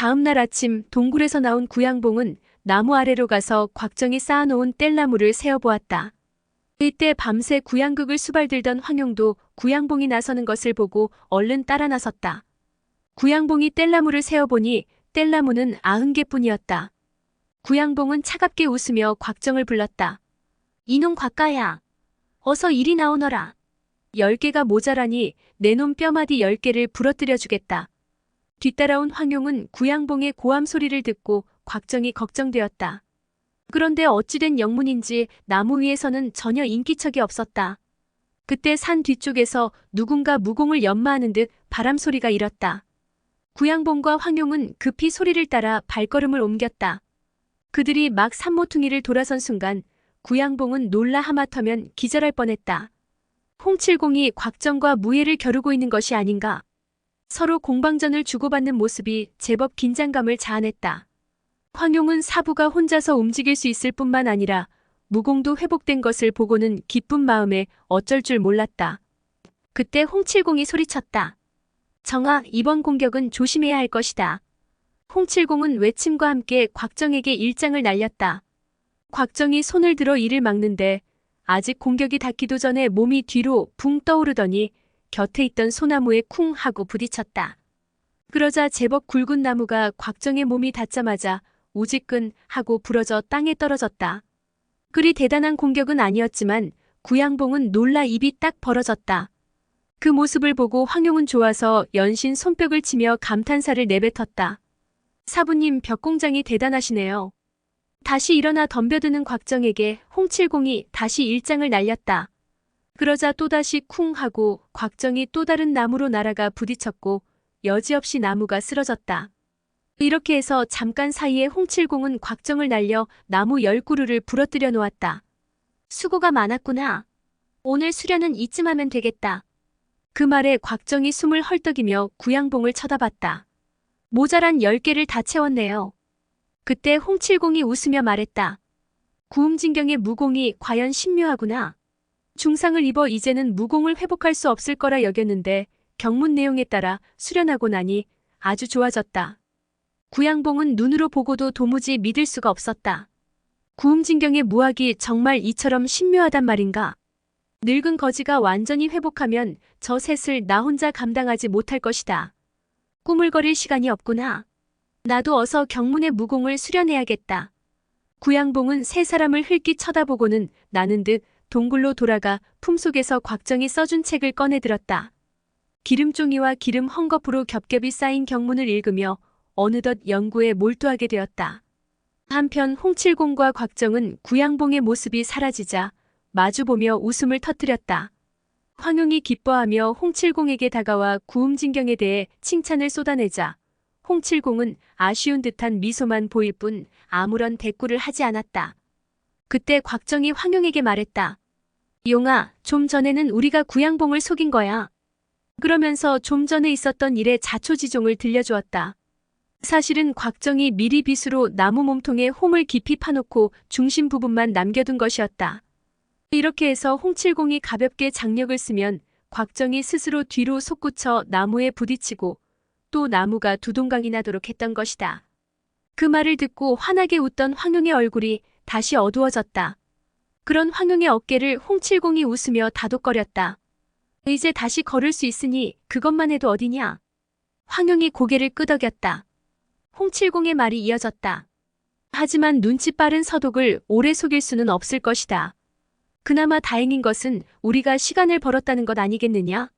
다음 날 아침 동굴에서 나온 구양봉은 나무 아래로 가서 곽정이 쌓아놓은 뗄나무를 세어보았다. 이때 밤새 구양극을 수발들던 황용도 구양봉이 나서는 것을 보고 얼른 따라 나섰다. 구양봉이 뗄나무를 세어보니 뗄나무는 아흔 개뿐이었다. 구양봉은 차갑게 웃으며 곽정을 불렀다. 이놈 곽가야. 어서 이리 나오너라. 열 개가 모자라니 내놈 뼈마디 열 개를 부러뜨려 주겠다. 뒤따라온 황용은 구양봉의 고함 소리를 듣고 곽정이 걱정되었다. 그런데 어찌된 영문인지 나무 위에서는 전혀 인기척이 없었다. 그때 산 뒤쪽에서 누군가 무공을 연마하는 듯 바람 소리가 일었다. 구양봉과 황용은 급히 소리를 따라 발걸음을 옮겼다. 그들이 막 산모퉁이를 돌아선 순간 구양봉은 놀라 하마터면 기절할 뻔했다. 홍칠공이 곽정과 무예를 겨루고 있는 것이 아닌가. 서로 공방전을 주고받는 모습이 제법 긴장감을 자아냈다. 황용은 사부가 혼자서 움직일 수 있을 뿐만 아니라 무공도 회복된 것을 보고는 기쁜 마음에 어쩔 줄 몰랐다. 그때 홍칠공이 소리쳤다. 정아, 이번 공격은 조심해야 할 것이다. 홍칠공은 외침과 함께 곽정에게 일장을 날렸다. 곽정이 손을 들어 이를 막는데 아직 공격이 닿기도 전에 몸이 뒤로 붕 떠오르더니 곁에 있던 소나무에 쿵 하고 부딪혔다. 그러자 제법 굵은 나무가 곽정의 몸이 닿자마자 우지끈 하고 부러져 땅에 떨어졌다. 그리 대단한 공격은 아니었지만 구양봉은 놀라 입이 딱 벌어졌다. 그 모습을 보고 황용은 좋아서 연신 손뼉을 치며 감탄사를 내뱉었다. 사부님 벽공장이 대단하시네요. 다시 일어나 덤벼드는 곽정에게 홍칠공이 다시 일장을 날렸다. 그러자 또다시 쿵 하고 곽정이 또 다른 나무로 날아가 부딪혔고 여지없이 나무가 쓰러졌다. 이렇게 해서 잠깐 사이에 홍칠공은 곽정을 날려 나무 열 그루를 부러뜨려 놓았다. 수고가 많았구나. 오늘 수련은 이쯤 하면 되겠다. 그 말에 곽정이 숨을 헐떡이며 구양봉을 쳐다봤다. 모자란 열 개를 다 채웠네요. 그때 홍칠공이 웃으며 말했다. 구음진경의 무공이 과연 신묘하구나. 중상을 입어 이제는 무공을 회복할 수 없을 거라 여겼는데 경문 내용에 따라 수련하고 나니 아주 좋아졌다. 구양봉은 눈으로 보고도 도무지 믿을 수가 없었다. 구음진경의 무학이 정말 이처럼 신묘하단 말인가? 늙은 거지가 완전히 회복하면 저 셋을 나 혼자 감당하지 못할 것이다. 꾸물거릴 시간이 없구나. 나도 어서 경문의 무공을 수련해야겠다. 구양봉은 세 사람을 흘낏 쳐다보고는 나는 듯 동굴로 돌아가 품속에서 곽정이 써준 책을 꺼내들었다. 기름종이와 기름 헝겊으로 겹겹이 쌓인 경문을 읽으며 어느덧 연구에 몰두하게 되었다. 한편 홍칠공과 곽정은 구양봉의 모습이 사라지자 마주보며 웃음을 터뜨렸다. 황용이 기뻐하며 홍칠공에게 다가와 구음진경에 대해 칭찬을 쏟아내자 홍칠공은 아쉬운 듯한 미소만 보일 뿐 아무런 대꾸를 하지 않았다. 그때 곽정이 황용에게 말했다. 용아, 좀 전에는 우리가 구양봉을 속인 거야. 그러면서 좀 전에 있었던 일의 자초지종을 들려주었다. 사실은 곽정이 미리 빗으로 나무 몸통에 홈을 깊이 파놓고 중심 부분만 남겨둔 것이었다. 이렇게 해서 홍칠공이 가볍게 장력을 쓰면 곽정이 스스로 뒤로 솟구쳐 나무에 부딪히고 또 나무가 두동강이 나도록 했던 것이다. 그 말을 듣고 환하게 웃던 황용의 얼굴이 다시 어두워졌다. 그런 황용의 어깨를 홍칠공이 웃으며 다독거렸다. 이제 다시 걸을 수 있으니 그것만 해도 어디냐. 황용이 고개를 끄덕였다. 홍칠공의 말이 이어졌다. 하지만 눈치 빠른 서독을 오래 속일 수는 없을 것이다. 그나마 다행인 것은 우리가 시간을 벌었다는 것 아니겠느냐?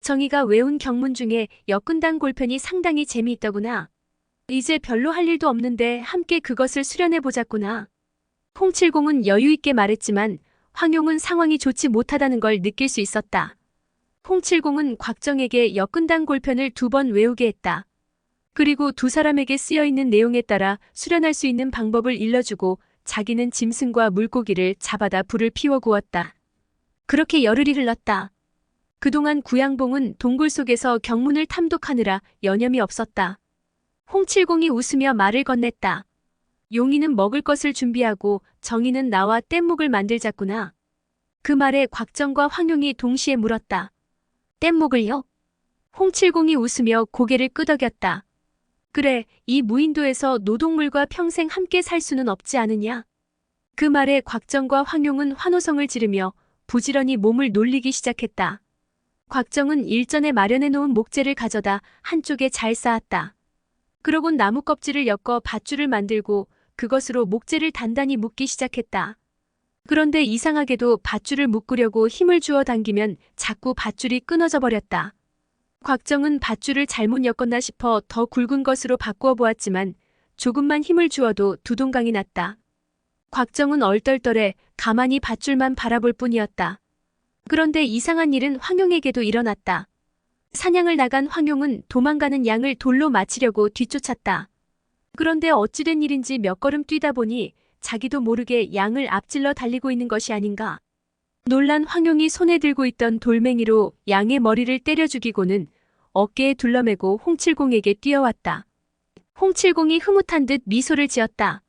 정희가 외운 경문 중에 역근당 골편이 상당히 재미있더구나. 이제 별로 할 일도 없는데 함께 그것을 수련해 보자꾸나. 홍칠공은 여유있게 말했지만 황용은 상황이 좋지 못하다는 걸 느낄 수 있었다. 홍칠공은 곽정에게 역근당 골편을 두 번 외우게 했다. 그리고 두 사람에게 쓰여 있는 내용에 따라 수련할 수 있는 방법을 일러주고 자기는 짐승과 물고기를 잡아다 불을 피워 구웠다. 그렇게 열흘이 흘렀다. 그동안 구양봉은 동굴 속에서 경문을 탐독하느라 여념이 없었다. 홍칠공이 웃으며 말을 건넸다. 용이는 먹을 것을 준비하고 정이는 나와 뗏목을 만들자꾸나. 그 말에 곽정과 황용이 동시에 물었다. 뗏목을요? 홍칠공이 웃으며 고개를 끄덕였다. 그래, 이 무인도에서 노동물과 평생 함께 살 수는 없지 않으냐? 그 말에 곽정과 황용은 환호성을 지르며 부지런히 몸을 놀리기 시작했다. 곽정은 일전에 마련해 놓은 목재를 가져다 한쪽에 잘 쌓았다. 그러곤 나무 껍질을 엮어 밧줄을 만들고 그것으로 목재를 단단히 묶기 시작했다. 그런데 이상하게도 밧줄을 묶으려고 힘을 주어 당기면 자꾸 밧줄이 끊어져 버렸다. 곽정은 밧줄을 잘못 엮었나 싶어 더 굵은 것으로 바꾸어 보았지만 조금만 힘을 주어도 두동강이 났다. 곽정은 얼떨떨해 가만히 밧줄만 바라볼 뿐이었다. 그런데 이상한 일은 황용에게도 일어났다. 사냥을 나간 황용은 도망가는 양을 돌로 맞히려고 뒤쫓았다. 그런데 어찌된 일인지 몇 걸음 뛰다 보니 자기도 모르게 양을 앞질러 달리고 있는 것이 아닌가. 놀란 황용이 손에 들고 있던 돌멩이로 양의 머리를 때려 죽이고는 어깨에 둘러매고 홍칠공에게 뛰어왔다. 홍칠공이 흐뭇한 듯 미소를 지었다.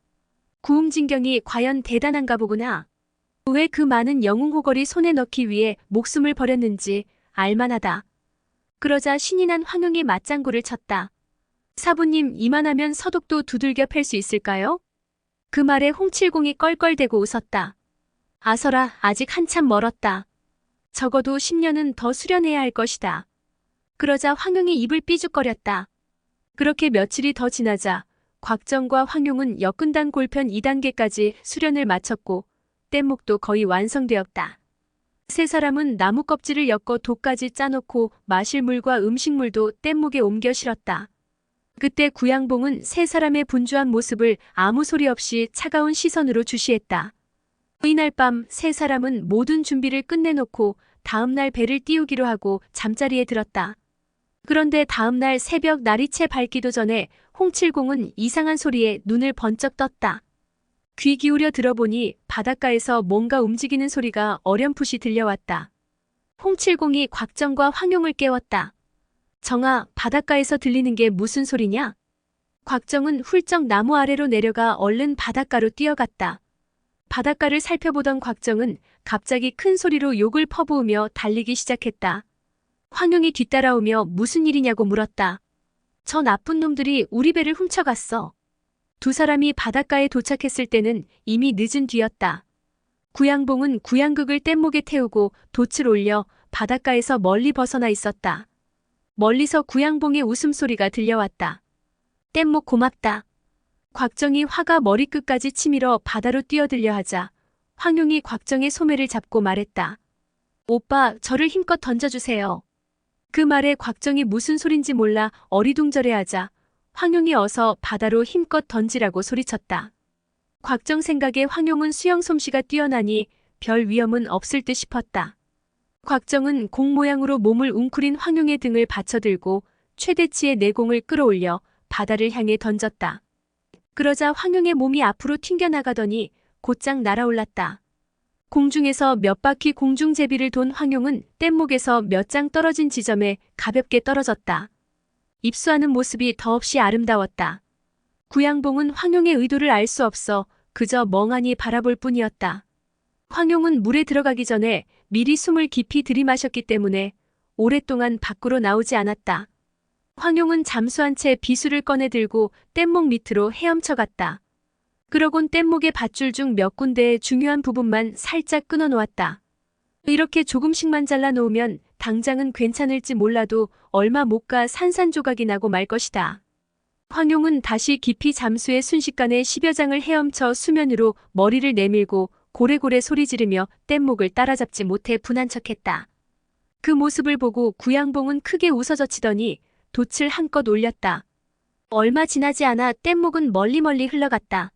구음진경이 과연 대단한가 보구나. 왜 그 많은 영웅호걸이 손에 넣기 위해 목숨을 버렸는지 알만하다. 그러자 신이 난 황용이 맞장구를 쳤다. 사부님 이만하면 서독도 두들겨 팰 수 있을까요? 그 말에 홍칠공이 껄껄대고 웃었다. 아서라 아직 한참 멀었다. 적어도 10년은 더 수련해야 할 것이다. 그러자 황용이 입을 삐죽거렸다. 그렇게 며칠이 더 지나자 곽정과 황용은 역근단 골편 2단계까지 수련을 마쳤고 뗏목도 거의 완성되었다. 세 사람은 나무 껍질을 엮어 독까지 짜놓고 마실 물과 음식물도 뗏목에 옮겨 실었다. 그때 구양봉은 세 사람의 분주한 모습을 아무 소리 없이 차가운 시선으로 주시했다. 이날 밤 세 사람은 모든 준비를 끝내놓고 다음날 배를 띄우기로 하고 잠자리에 들었다. 그런데 다음날 새벽 날이 채 밝기도 전에 홍칠공은 이상한 소리에 눈을 번쩍 떴다. 귀 기울여 들어보니 바닷가에서 뭔가 움직이는 소리가 어렴풋이 들려왔다. 홍칠공이 곽정과 황용을 깨웠다. 정아, 바닷가에서 들리는 게 무슨 소리냐? 곽정은 훌쩍 나무 아래로 내려가 얼른 바닷가로 뛰어갔다. 바닷가를 살펴보던 곽정은 갑자기 큰 소리로 욕을 퍼부으며 달리기 시작했다. 황용이 뒤따라오며 무슨 일이냐고 물었다. 저 나쁜 놈들이 우리 배를 훔쳐갔어. 두 사람이 바닷가에 도착했을 때는 이미 늦은 뒤였다. 구양봉은 구양극을 뗏목에 태우고 돛을 올려 바닷가에서 멀리 벗어나 있었다. 멀리서 구양봉의 웃음소리가 들려왔다. 뗏목 고맙다. 곽정이 화가 머리끝까지 치밀어 바다로 뛰어들려 하자 황용이 곽정의 소매를 잡고 말했다. 오빠, 저를 힘껏 던져주세요. 그 말에 곽정이 무슨 소린지 몰라 어리둥절해하자 황용이 어서 바다로 힘껏 던지라고 소리쳤다. 곽정 생각에 황용은 수영 솜씨가 뛰어나니 별 위험은 없을 듯 싶었다. 곽정은 공 모양으로 몸을 웅크린 황용의 등을 받쳐들고 최대치의 내공을 끌어올려 바다를 향해 던졌다. 그러자 황용의 몸이 앞으로 튕겨나가더니 곧장 날아올랐다. 공중에서 몇 바퀴 공중제비를 돈 황용은 뗏목에서 몇 장 떨어진 지점에 가볍게 떨어졌다. 입수하는 모습이 더없이 아름다웠다. 구양봉은 황용의 의도를 알 수 없어 그저 멍하니 바라볼 뿐이었다. 황용은 물에 들어가기 전에 미리 숨을 깊이 들이마셨기 때문에 오랫동안 밖으로 나오지 않았다. 황용은 잠수한 채 비수를 꺼내 들고 뗏목 밑으로 헤엄쳐 갔다. 그러곤 뗏목의 밧줄 중 몇 군데의 중요한 부분만 살짝 끊어 놓았다. 이렇게 조금씩만 잘라 놓으면 당장은 괜찮을지 몰라도 얼마 못 가 산산조각이 나고 말 것이다. 황용은 다시 깊이 잠수해 순식간에 10여 장을 헤엄쳐 수면으로 머리를 내밀고 고래고래 소리 지르며 뗏목을 따라잡지 못해 분한 척했다. 그 모습을 보고 구양봉은 크게 웃어젖히더니 돛을 한껏 올렸다. 얼마 지나지 않아 뗏목은 멀리 멀리 흘러갔다.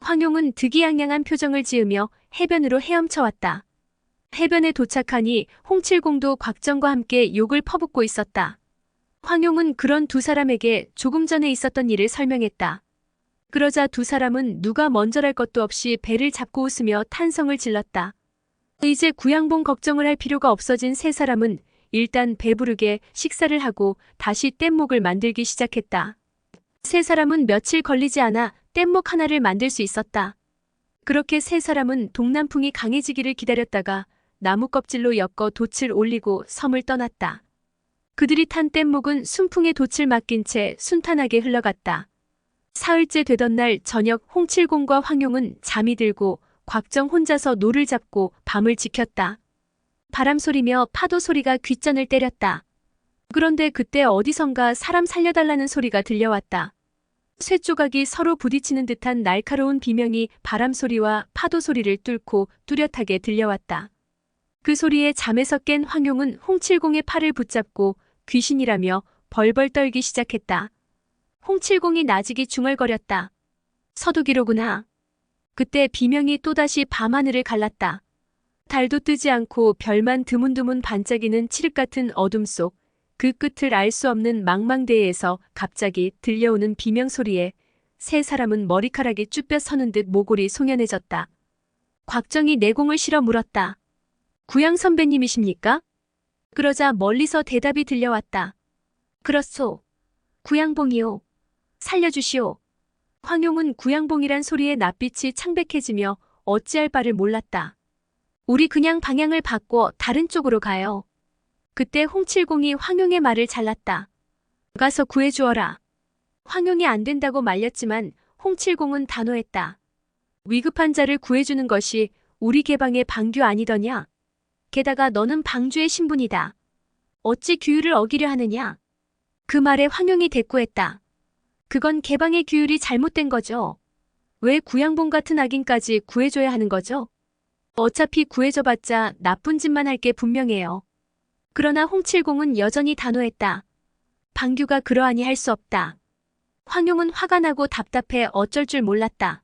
황용은 득이양양한 표정을 지으며 해변으로 헤엄쳐 왔다. 해변에 도착하니 홍칠공도 곽정과 함께 욕을 퍼붓고 있었다. 황용은 그런 두 사람에게 조금 전에 있었던 일을 설명했다. 그러자 두 사람은 누가 먼저랄 것도 없이 배를 잡고 웃으며 탄성을 질렀다. 이제 구양봉 걱정을 할 필요가 없어진 세 사람은 일단 배부르게 식사를 하고 다시 뗏목을 만들기 시작했다. 세 사람은 며칠 걸리지 않아 뗏목 하나를 만들 수 있었다. 그렇게 세 사람은 동남풍이 강해지기를 기다렸다가 나무 껍질로 엮어 돛을 올리고 섬을 떠났다. 그들이 탄 뗏목은 순풍에 돛을 맡긴 채 순탄하게 흘러갔다. 사흘째 되던 날 저녁 홍칠공과 황용은 잠이 들고 곽정 혼자서 노를 잡고 밤을 지켰다. 바람 소리며 파도 소리가 귓전을 때렸다. 그런데 그때 어디선가 사람 살려달라는 소리가 들려왔다. 쇠조각이 서로 부딪히는 듯한 날카로운 비명이 바람 소리와 파도 소리를 뚫고 뚜렷하게 들려왔다. 그 소리에 잠에서 깬 황용은 홍칠공의 팔을 붙잡고 귀신이라며 벌벌 떨기 시작했다. 홍칠공이 나직이 중얼거렸다. 서두기로구나. 그때 비명이 또다시 밤하늘을 갈랐다. 달도 뜨지 않고 별만 드문드문 반짝이는 칠흑 같은 어둠 속 그 끝을 알 수 없는 망망대해에서 갑자기 들려오는 비명 소리에 세 사람은 머리카락이 쭈뼛 서는 듯 모골이 송연해졌다. 곽정이 내공을 실어 물었다. 구양 선배님이십니까? 그러자 멀리서 대답이 들려왔다. 그렇소. 구양봉이요. 살려주시오. 황용은 구양봉이란 소리에 낯빛이 창백해지며 어찌할 바를 몰랐다. 우리 그냥 방향을 바꿔 다른 쪽으로 가요. 그때 홍칠공이 황용의 말을 잘랐다. 가서 구해주어라. 황용이 안 된다고 말렸지만 홍칠공은 단호했다. 위급한 자를 구해주는 것이 우리 개방의 방규 아니더냐? 게다가 너는 방주의 신분이다. 어찌 규율을 어기려 하느냐? 그 말에 황용이 대꾸했다. 그건 개방의 규율이 잘못된 거죠. 왜 구양봉 같은 악인까지 구해줘야 하는 거죠? 어차피 구해줘봤자 나쁜 짓만 할 게 분명해요. 그러나 홍칠공은 여전히 단호했다. 방규가 그러하니 할 수 없다. 황용은 화가 나고 답답해 어쩔 줄 몰랐다.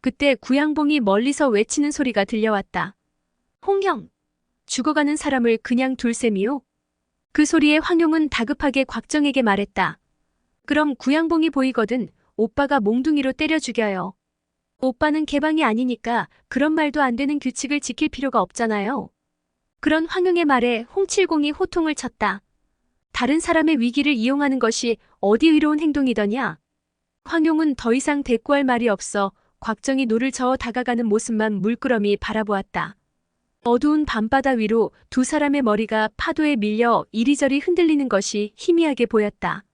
그때 구양봉이 멀리서 외치는 소리가 들려왔다. 홍형, 죽어가는 사람을 그냥 둘 셈이요? 그 소리에 황용은 다급하게 곽정에게 말했다. 그럼 구양봉이 보이거든 오빠가 몽둥이로 때려 죽여요. 오빠는 개방이 아니니까 그런 말도 안 되는 규칙을 지킬 필요가 없잖아요. 그런 황용의 말에 홍칠공이 호통을 쳤다. 다른 사람의 위기를 이용하는 것이 어디 의로운 행동이더냐? 황용은 더 이상 대꾸할 말이 없어 곽정이 노를 저어 다가가는 모습만 물끄러미 바라보았다. 어두운 밤바다 위로 두 사람의 머리가 파도에 밀려 이리저리 흔들리는 것이 희미하게 보였다.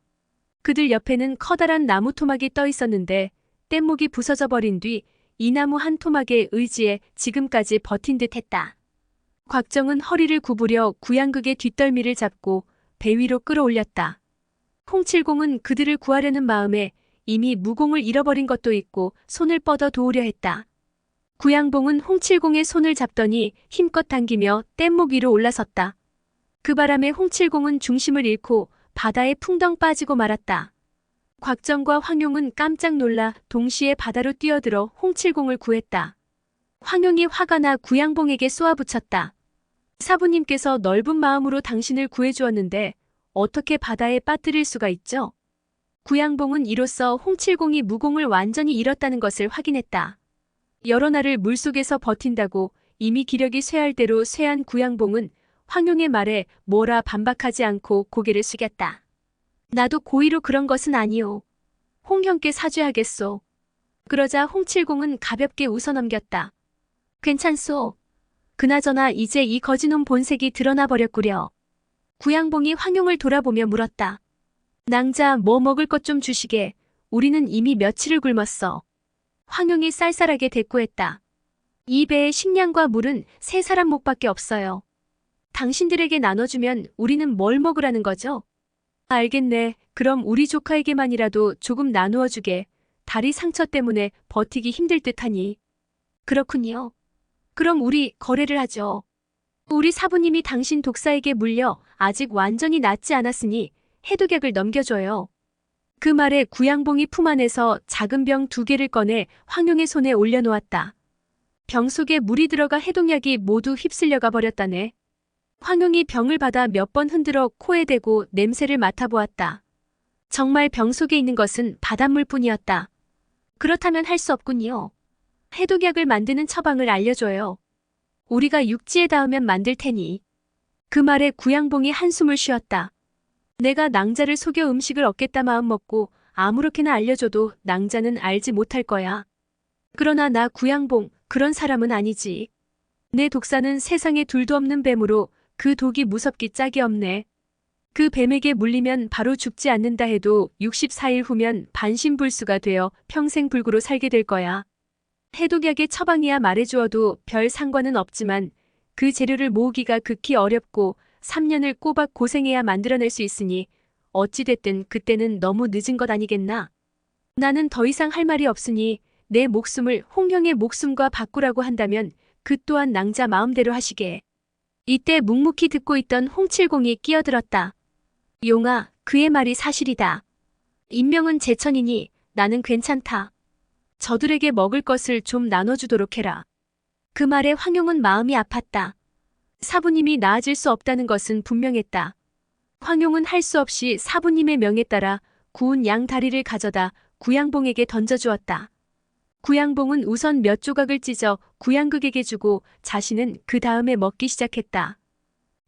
그들 옆에는 커다란 나무 토막이 떠 있었는데 뗏목이 부서져 버린 뒤 이 나무 한 토막에 의지해 지금까지 버틴 듯 했다. 곽정은 허리를 구부려 구양극의 뒷덜미를 잡고 배 위로 끌어올렸다. 홍칠공은 그들을 구하려는 마음에 이미 무공을 잃어버린 것도 있고 손을 뻗어 도우려 했다. 구양봉은 홍칠공의 손을 잡더니 힘껏 당기며 뗏목 위로 올라섰다. 그 바람에 홍칠공은 중심을 잃고 바다에 풍덩 빠지고 말았다. 곽정과 황용은 깜짝 놀라 동시에 바다로 뛰어들어 홍칠공을 구했다. 황용이 화가 나 구양봉에게 쏘아붙였다. 사부님께서 넓은 마음으로 당신을 구해주었는데 어떻게 바다에 빠뜨릴 수가 있죠? 구양봉은 이로써 홍칠공이 무공을 완전히 잃었다는 것을 확인했다. 여러 날을 물속에서 버틴다고 이미 기력이 쇠할 대로 쇠한 구양봉은 황용의 말에 뭐라 반박하지 않고 고개를 숙였다. 나도 고의로 그런 것은 아니오. 홍 형께 사죄하겠소. 그러자 홍칠공은 가볍게 웃어넘겼다. 괜찮소. 그나저나 이제 이 거지놈 본색이 드러나 버렸구려. 구양봉이 황용을 돌아보며 물었다. 낭자 뭐 먹을 것 좀 주시게. 우리는 이미 며칠을 굶었어. 황용이 쌀쌀하게 대꾸했다. 이 배에 식량과 물은 세 사람 목밖에 없어요. 당신들에게 나눠주면 우리는 뭘 먹으라는 거죠? 알겠네. 그럼 우리 조카에게만이라도 조금 나누어 주게. 다리 상처 때문에 버티기 힘들 듯하니. 그렇군요. 그럼 우리 거래를 하죠. 우리 사부님이 당신 독사에게 물려 아직 완전히 낫지 않았으니 해독약을 넘겨줘요. 그 말에 구양봉이 품 안에서 작은 병 두 개를 꺼내 황룡의 손에 올려놓았다. 병 속에 물이 들어가 해독약이 모두 휩쓸려가 버렸다네. 황용이 병을 받아 몇 번 흔들어 코에 대고 냄새를 맡아보았다. 정말 병 속에 있는 것은 바닷물 뿐이었다. 그렇다면 할 수 없군요. 해독약을 만드는 처방을 알려줘요. 우리가 육지에 닿으면 만들 테니. 그 말에 구양봉이 한숨을 쉬었다. 내가 낭자를 속여 음식을 얻겠다 마음 먹고 아무렇게나 알려줘도 낭자는 알지 못할 거야. 그러나 나 구양봉 그런 사람은 아니지. 내 독사는 세상에 둘도 없는 뱀으로 그 독이 무섭기 짝이 없네. 그 뱀에게 물리면 바로 죽지 않는다 해도 64일 후면 반신불수가 되어 평생 불구로 살게 될 거야. 해독약의 처방이야 말해주어도 별 상관은 없지만 그 재료를 모으기가 극히 어렵고 3년을 꼬박 고생해야 만들어낼 수 있으니 어찌됐든 그때는 너무 늦은 것 아니겠나? 나는 더 이상 할 말이 없으니 내 목숨을 홍형의 목숨과 바꾸라고 한다면 그 또한 낭자 마음대로 하시게. 이때 묵묵히 듣고 있던 홍칠공이 끼어들었다. 용아, 그의 말이 사실이다. 인명은 제천이니 나는 괜찮다. 저들에게 먹을 것을 좀 나눠주도록 해라. 그 말에 황용은 마음이 아팠다. 사부님이 나아질 수 없다는 것은 분명했다. 황용은 할 수 없이 사부님의 명에 따라 구운 양 다리를 가져다 구양봉에게 던져주었다. 구양봉은 우선 몇 조각을 찢어 구양극에게 주고 자신은 그 다음에 먹기 시작했다.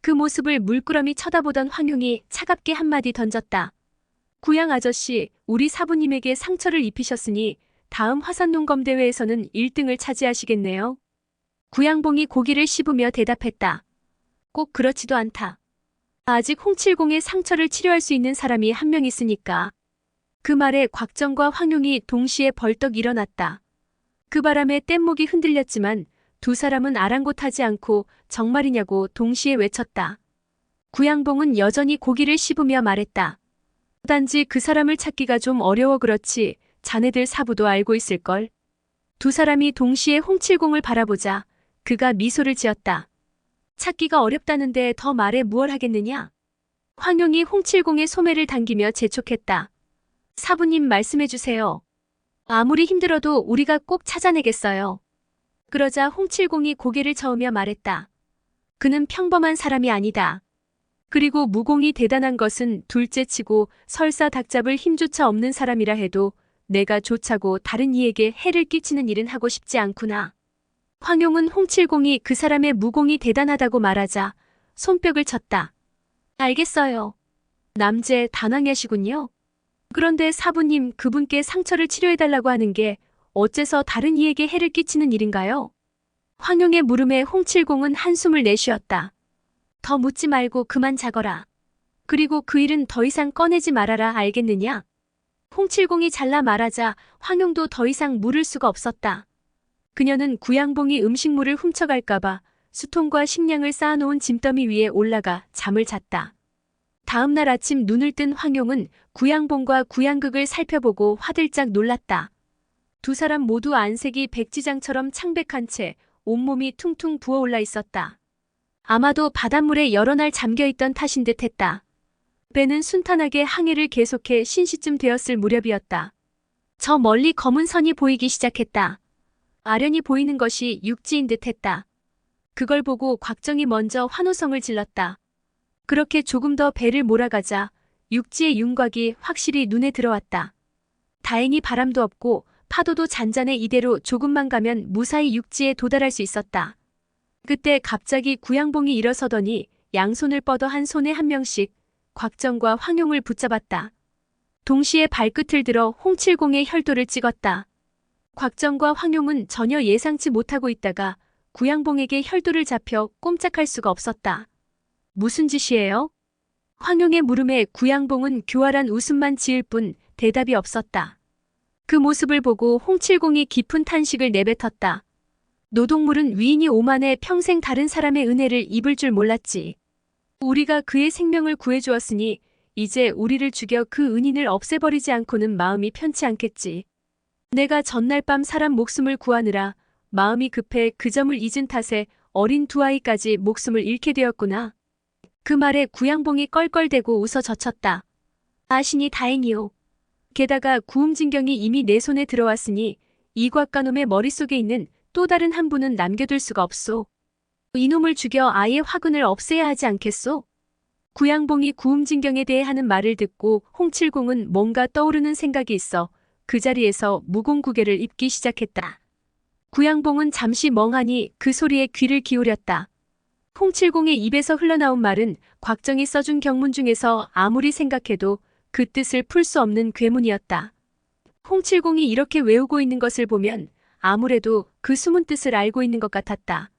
그 모습을 물끄러미 쳐다보던 황용이 차갑게 한마디 던졌다. 구양 아저씨, 우리 사부님에게 상처를 입히셨으니 다음 화산농검 대회에서는 1등을 차지하시겠네요. 구양봉이 고기를 씹으며 대답했다. 꼭 그렇지도 않다. 아직 홍칠공의 상처를 치료할 수 있는 사람이 한 명 있으니까. 그 말에 곽정과 황용이 동시에 벌떡 일어났다. 그 바람에 뗏목이 흔들렸지만 두 사람은 아랑곳하지 않고 정말이냐고 동시에 외쳤다. 구양봉은 여전히 고기를 씹으며 말했다. 단지 그 사람을 찾기가 좀 어려워 그렇지 자네들 사부도 알고 있을걸. 두 사람이 동시에 홍칠공을 바라보자 그가 미소를 지었다. 찾기가 어렵다는데 더 말해 무얼 하겠느냐? 황용이 홍칠공의 소매를 당기며 재촉했다. 사부님 말씀해 주세요. 아무리 힘들어도 우리가 꼭 찾아내겠어요. 그러자 홍칠공이 고개를 저으며 말했다. 그는 평범한 사람이 아니다. 그리고 무공이 대단한 것은 둘째치고 설사 닥잡을 힘조차 없는 사람이라 해도 내가 조차고 다른 이에게 해를 끼치는 일은 하고 싶지 않구나. 황용은 홍칠공이 그 사람의 무공이 대단하다고 말하자 손뼉을 쳤다. 알겠어요. 남재 단왕야시군요. 그런데 사부님 그분께 상처를 치료해달라고 하는 게 어째서 다른 이에게 해를 끼치는 일인가요? 황용의 물음에 홍칠공은 한숨을 내쉬었다. 더 묻지 말고 그만 자거라. 그리고 그 일은 더 이상 꺼내지 말아라 알겠느냐? 홍칠공이 잘라 말하자 황용도 더 이상 물을 수가 없었다. 그녀는 구양봉이 음식물을 훔쳐갈까봐 수통과 식량을 쌓아놓은 짐더미 위에 올라가 잠을 잤다. 다음 날 아침 눈을 뜬 황용은 구양봉과 구양극을 살펴보고 화들짝 놀랐다. 두 사람 모두 안색이 백지장처럼 창백한 채 온몸이 퉁퉁 부어올라 있었다. 아마도 바닷물에 여러 날 잠겨있던 탓인 듯 했다. 배는 순탄하게 항해를 계속해 신시쯤 되었을 무렵이었다. 저 멀리 검은 선이 보이기 시작했다. 아련히 보이는 것이 육지인 듯 했다. 그걸 보고 곽정이 먼저 환호성을 질렀다. 그렇게 조금 더 배를 몰아가자 육지의 윤곽이 확실히 눈에 들어왔다. 다행히 바람도 없고 파도도 잔잔해 이대로 조금만 가면 무사히 육지에 도달할 수 있었다. 그때 갑자기 구양봉이 일어서더니 양손을 뻗어 한 손에 한 명씩 곽정과 황용을 붙잡았다. 동시에 발끝을 들어 홍칠공의 혈도를 찍었다. 곽정과 황용은 전혀 예상치 못하고 있다가 구양봉에게 혈도를 잡혀 꼼짝할 수가 없었다. 무슨 짓이에요? 황용의 물음에 구양봉은 교활한 웃음만 지을 뿐 대답이 없었다. 그 모습을 보고 홍칠공이 깊은 탄식을 내뱉었다. 노동물은 위인이 오만해 평생 다른 사람의 은혜를 입을 줄 몰랐지. 우리가 그의 생명을 구해주었으니 이제 우리를 죽여 그 은인을 없애버리지 않고는 마음이 편치 않겠지. 내가 전날 밤 사람 목숨을 구하느라 마음이 급해 그 점을 잊은 탓에 어린 두 아이까지 목숨을 잃게 되었구나. 그 말에 구양봉이 껄껄대고 웃어 젖혔다. 아시니 다행이오. 게다가 구음진경이 이미 내 손에 들어왔으니 이곽가놈의 머릿속에 있는 또 다른 한 분은 남겨둘 수가 없소. 이놈을 죽여 아예 화근을 없애야 하지 않겠소? 구양봉이 구음진경에 대해 하는 말을 듣고 홍칠공은 뭔가 떠오르는 생각이 있어 그 자리에서 무공구개를 입기 시작했다. 구양봉은 잠시 멍하니 그 소리에 귀를 기울였다. 홍칠공의 입에서 흘러나온 말은 곽정이 써준 경문 중에서 아무리 생각해도 그 뜻을 풀 수 없는 괴문이었다. 홍칠공이 이렇게 외우고 있는 것을 보면 아무래도 그 숨은 뜻을 알고 있는 것 같았다.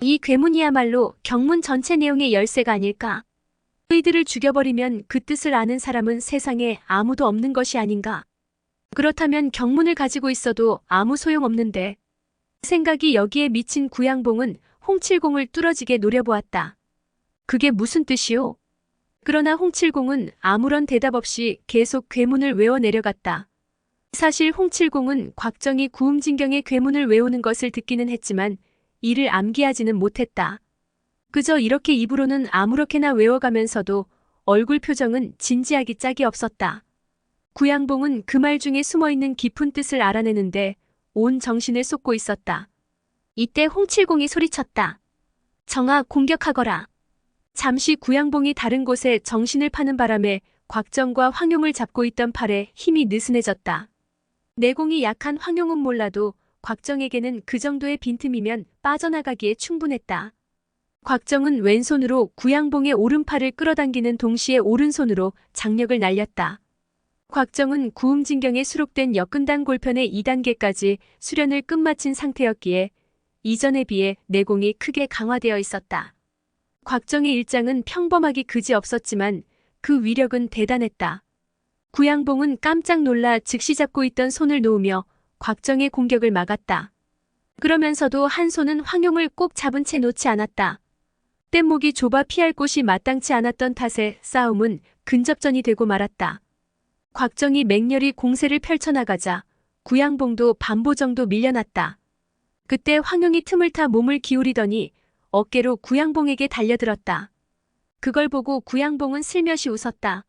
이 괴문이야말로 경문 전체 내용의 열쇠가 아닐까. 의들을 죽여버리면 그 뜻을 아는 사람은 세상에 아무도 없는 것이 아닌가. 그렇다면 경문을 가지고 있어도 아무 소용없는데. 생각이 여기에 미친 구양봉은 홍칠공을 뚫어지게 노려보았다. 그게 무슨 뜻이오? 그러나 홍칠공은 아무런 대답 없이 계속 괴문을 외워 내려갔다. 사실 홍칠공은 곽정이 구음진경의 괴문을 외우는 것을 듣기는 했지만 이를 암기하지는 못했다. 그저 이렇게 입으로는 아무렇게나 외워가면서도 얼굴 표정은 진지하기 짝이 없었다. 구양봉은 그 말 중에 숨어있는 깊은 뜻을 알아내는데 온 정신을 쏟고 있었다. 이때 홍칠공이 소리쳤다. 정아 공격하거라. 잠시 구양봉이 다른 곳에 정신을 파는 바람에 곽정과 황용을 잡고 있던 팔에 힘이 느슨해졌다. 내공이 약한 황용은 몰라도 곽정에게는 그 정도의 빈틈이면 빠져나가기에 충분했다. 곽정은 왼손으로 구양봉의 오른팔을 끌어당기는 동시에 오른손으로 장력을 날렸다. 곽정은 구음진경에 수록된 역근단 골편의 2단계까지 수련을 끝마친 상태였기에 이전에 비해 내공이 크게 강화되어 있었다. 곽정의 일장은 평범하기 그지 없었지만 그 위력은 대단했다. 구양봉은 깜짝 놀라 즉시 잡고 있던 손을 놓으며 곽정의 공격을 막았다. 그러면서도 한 손은 황용을 꼭 잡은 채 놓지 않았다. 뗏목이 좁아 피할 곳이 마땅치 않았던 탓에 싸움은 근접전이 되고 말았다. 곽정이 맹렬히 공세를 펼쳐나가자 구양봉도 반보 정도 밀려났다. 그때 황용이 틈을 타 몸을 기울이더니 어깨로 구양봉에게 달려들었다. 그걸 보고 구양봉은 슬며시 웃었다.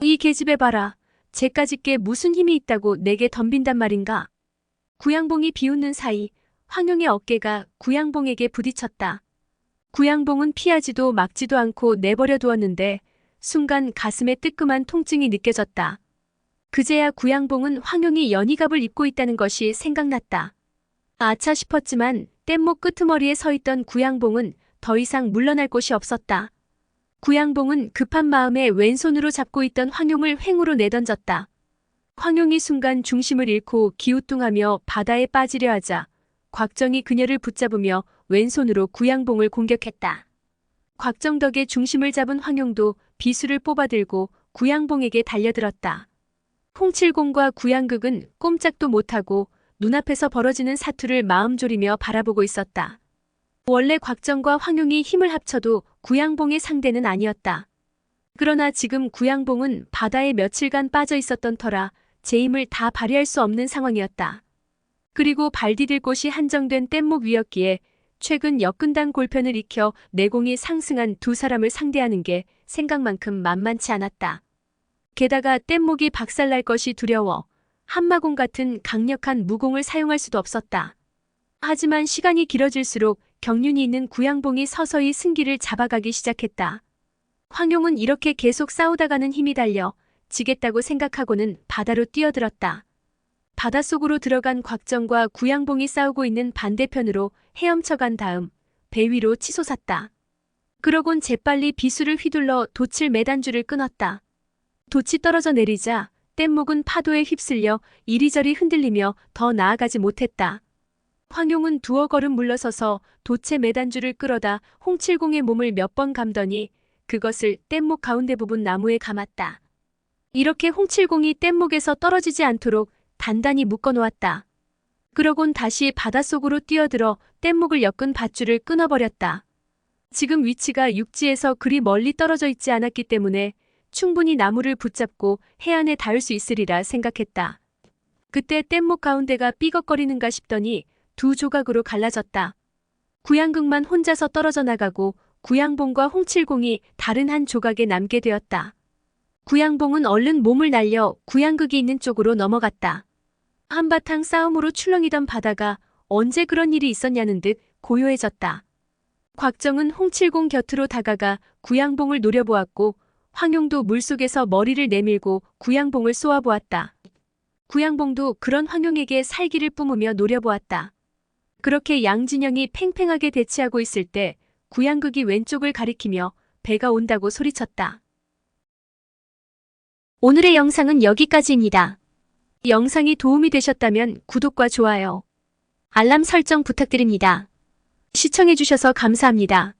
이 계집애 봐라. 쟤까짓게 무슨 힘이 있다고 내게 덤빈단 말인가. 구양봉이 비웃는 사이 황용의 어깨가 구양봉에게 부딪혔다. 구양봉은 피하지도 막지도 않고 내버려 두었는데 순간 가슴에 뜨끔한 통증이 느껴졌다. 그제야 구양봉은 황용이 연희갑을 입고 있다는 것이 생각났다. 아차 싶었지만 뗏목 끄트머리에 서 있던 구양봉은 더 이상 물러날 곳이 없었다. 구양봉은 급한 마음에 왼손으로 잡고 있던 황용을 횡으로 내던졌다. 황용이 순간 중심을 잃고 기우뚱하며 바다에 빠지려 하자 곽정이 그녀를 붙잡으며 왼손으로 구양봉을 공격했다. 곽정 덕에 중심을 잡은 황용도 비수를 뽑아들고 구양봉에게 달려들었다. 홍칠공과 구양극은 꼼짝도 못하고 눈앞에서 벌어지는 사투를 마음 졸이며 바라보고 있었다. 원래 곽정과 황용이 힘을 합쳐도 구양봉의 상대는 아니었다. 그러나 지금 구양봉은 바다에 며칠간 빠져 있었던 터라 제 힘을 다 발휘할 수 없는 상황이었다. 그리고 발 디딜 곳이 한정된 뗏목 위였기에 최근 역근당 골편을 익혀 내공이 상승한 두 사람을 상대하는 게 생각만큼 만만치 않았다. 게다가 뗏목이 박살날 것이 두려워 한마공 같은 강력한 무공을 사용할 수도 없었다. 하지만 시간이 길어질수록 경륜이 있는 구양봉이 서서히 승기를 잡아가기 시작했다. 황용은 이렇게 계속 싸우다가는 힘이 달려 지겠다고 생각하고는 바다로 뛰어들었다. 바닷속으로 들어간 곽정과 구양봉이 싸우고 있는 반대편으로 헤엄쳐 간 다음 배 위로 치솟았다. 그러곤 재빨리 비수를 휘둘러 돛을 매단줄을 끊었다. 돛이 떨어져 내리자 뗏목은 파도에 휩쓸려 이리저리 흔들리며 더 나아가지 못했다. 황용은 두어 걸음 물러서서 돛의 매단줄을 끌어다 홍칠공의 몸을 몇 번 감더니 그것을 뗏목 가운데 부분 나무에 감았다. 이렇게 홍칠공이 뗏목에서 떨어지지 않도록 단단히 묶어놓았다. 그러곤 다시 바닷속으로 뛰어들어 뗏목을 엮은 밧줄을 끊어버렸다. 지금 위치가 육지에서 그리 멀리 떨어져 있지 않았기 때문에 충분히 나무를 붙잡고 해안에 닿을 수 있으리라 생각했다. 그때 뗏목 가운데가 삐걱거리는가 싶더니 두 조각으로 갈라졌다. 구양극만 혼자서 떨어져 나가고 구양봉과 홍칠공이 다른 한 조각에 남게 되었다. 구양봉은 얼른 몸을 날려 구양극이 있는 쪽으로 넘어갔다. 한바탕 싸움으로 출렁이던 바다가 언제 그런 일이 있었냐는 듯 고요해졌다. 곽정은 홍칠공 곁으로 다가가 구양봉을 노려보았고 황용도 물속에서 머리를 내밀고 구양봉을 쏘아보았다. 구양봉도 그런 황용에게 살기를 뿜으며 노려보았다. 그렇게 양진영이 팽팽하게 대치하고 있을 때 구양극이 왼쪽을 가리키며 배가 온다고 소리쳤다. 오늘의 영상은 여기까지입니다. 영상이 도움이 되셨다면 구독과 좋아요, 알람 설정 부탁드립니다. 시청해주셔서 감사합니다.